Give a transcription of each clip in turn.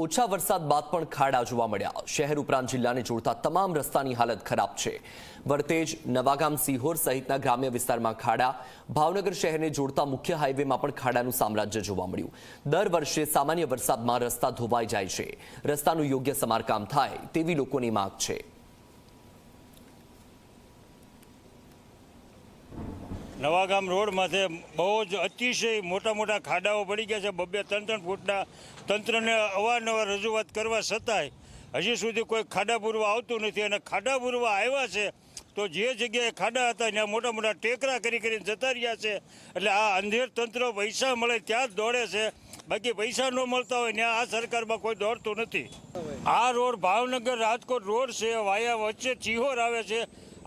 ઓછા વરસાદ બાદ પણ ખાડા જોવા મળ્યા. શહેર ઉપરાંત જિલ્લાને જોડતા તમામ રસ્તાની હાલત ખરાબ છે. વરતેજ નવાગામ સિહોર સહિતના ગ્રામ્ય વિસ્તારમાં ખાડા. ભાવનગર શહેરને જોડતા મુખ્ય હાઈવેમાં પણ ખાડાનું સામ્રાજ્ય જોવા મળ્યું. દર વર્ષે સામાન્ય વરસાદમાં રસ્તા ધોવાઈ જાય છે. રસ્તાનું યોગ્ય સમારકામ થાય તેવી લોકોની માંગ છે. નવાગામ રોડમાંથી બહુ જ અતિશય મોટા મોટા ખાડાઓ પડી ગયા છે. બબ્બે ત્રણ ત્રણ ફૂટના તંત્રને અવારનવાર રજૂઆત કરવા છતાંય હજી સુધી કોઈ ખાડા પૂરવા આવતું નથી અને ખાડા પૂરવા આવ્યા છે તો જે જગ્યાએ ખાડા હતા ત્યાં મોટા મોટા ટેકરા કરી કરીને જતા રહ્યા છે. એટલે આ અંધેર તંત્ર પૈસા મળે ત્યાં જ દોડે છે. બાકી પૈસા ન મળતા હોય ત્યાં આ સરકારમાં કોઈ દોડતું નથી. આ રોડ ભાવનગર રાજકોટ રોડ છે. વાયા વચ્ચે ચિહોર આવે છે.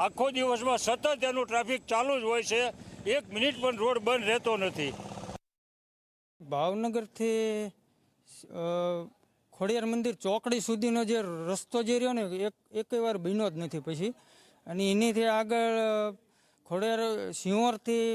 આખો દિવસમાં સતત એનું ટ્રાફિક ચાલુ જ હોય છે. એક મિનિટ પણ રોડ બંધ રહેતો નથી. ભાવનગરથી ખોડિયાર મંદિર ચોકડી સુધીનો જે રસ્તો જે રહ્યો ને, એક એકેય વાર બન્યો જ નથી પછી. અને એનીથી આગળ, ખોડિયાર સિંહોરથી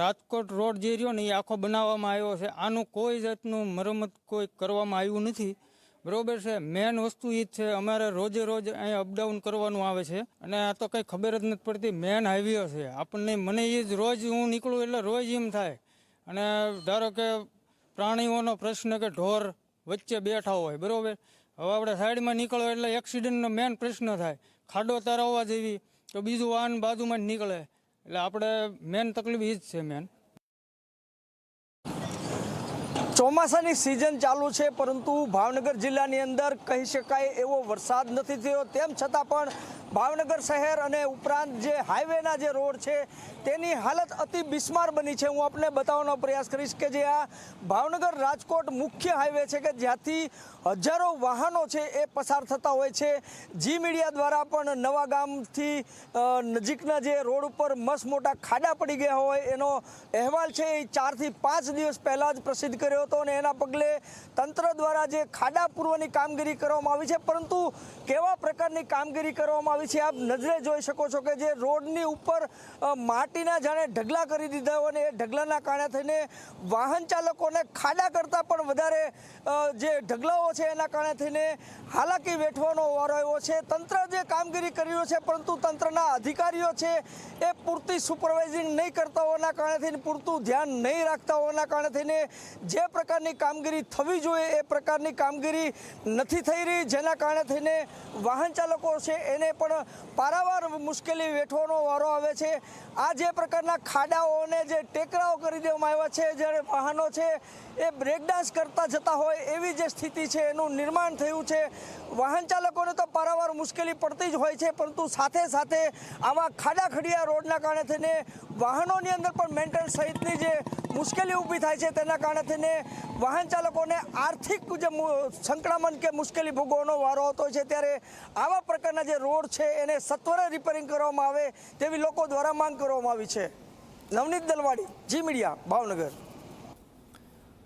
રાજકોટ રોડ જે રહ્યો ને, એ આખો બનાવવામાં આવ્યો છે. આનું કોઈ જાતનું મરમ્મત કોઈ કરવામાં આવ્યું નથી. બરોબર છે. મેન વસ્તુ એ જ છે, અમારે રોજે રોજ અહીંયા અપડાઉન કરવાનું આવે છે. અને આ તો કંઈ ખબર જ નથી પડતી, મેન હાઈવે છે. આપણને મને એ જ રોજ હું નીકળું એટલે રોજ એમ થાય. અને ધારો કે પ્રાણીઓનો પ્રશ્ન કે ઢોર વચ્ચે બેઠા હોય, બરોબર? હવે આપણે સાઈડમાં નીકળો એટલે એક્સિડન્ટનો મેન પ્રશ્ન થાય. ખાડો તારવવા જેવી, તો બીજું વાહન બાજુમાં જ નીકળે. એટલે આપણે મેન તકલીફ એ જ છે, મેન. ચોમાસાની સિઝન ચાલુ છે, પરંતુ ભાવનગર જિલ્લાની અંદર કહી શકાય એવો વરસાદ નથી થયો. તેમ છતાં પણ ભાવનગર શહેર અને ઉપરાંત જે હાઈવેના જે રોડ છે, તેની હાલત અતિ બિસ્માર બની છે. હું આપને બતાવવાનો પ્રયાસ કરીશ કે જે આ ભાવનગર રાજકોટ મુખ્ય હાઈવે છે કે જ્યાંથી હજારો વાહનો છે એ પસાર થતા હોય છે. જી મીડિયા દ્વારા પણ નવા ગામથી નજીકના જે રોડ ઉપર મસ્ત મોટા ખાડા પડી ગયા હોય એનો અહેવાલ છે. એ ચારથી પાંચ દિવસ પહેલાં જ પ્રસિદ્ધ કર્યો હતો અને એના પગલે તંત્ર દ્વારા જે ખાડા પૂર્વની કામગીરી કરવામાં આવી છે. પરંતુ કેવા પ્રકારની કામગીરી કરવામાં આવી છે. આપ નજરે જોઈ શકો છો કે જે રોડની ઉપર માટીના જાણે ઢગલા કરી દીધા હોય અને એ ઢગલાના કારણે થઈને વાહન ચાલકોને ખાડા કરતાં પણ વધારે જે ઢગલાઓ છે એના કારણે થઈને હાલાકી વેઠવાનો વારો આવ્યો છે. તંત્ર જે કામગીરી કરી રહ્યું છે, પરંતુ તંત્રના અધિકારીઓ છે એ પૂરતી સુપરવાઇઝિંગ નહીં કરતા હોવાના કારણે થઈને પૂરતું ધ્યાન નહીં રાખતા હોવાના કારણે થઈને જે પ્રકારની કામગીરી થવી જોઈએ એ પ્રકારની કામગીરી નથી થઈ રહી. જેના કારણે થઈને વાહન ચાલકો છે એને પણ પારાવાર મુશ્કેલી વેઠવાનો વારો આવે છે. આ જે પ્રકારના ખાડાઓને જે ટેકરાઓ કરી દેવામાં આવ્યા છે, જ્યારે વાહનો છે, એ બ્રેકડાન્સ કરતા જતા હોય એવી જે સ્થિતિ છે, એનું નિર્માણ થયું છે. વાહન ચાલકોને તો પારાવાર મુશ્કેલી પડતી જ હોય છે, પરંતુ સાથે સાથે આવા ખાડા ખડિયા રોડના કારણે થઈને વાહનોની અંદર પણ મેન્ટેનન્સ સહિતની જે મુશ્કેલી ઊભી થાય છે. તેના કારણે થઈને વાહન ચાલકોને આર્થિક જે સંકળામણ કે મુશ્કેલી ભોગવવાનો વારો હતો છે. ત્યારે આવા પ્રકારના જે રોડ છે, એને સત્વરે રિપેરિંગ કરવામાં આવે તેવી લોકો દ્વારા માંગ કરવામાં આવી છે. Navneet Dalwadi, Zee Media, Bhavnagar.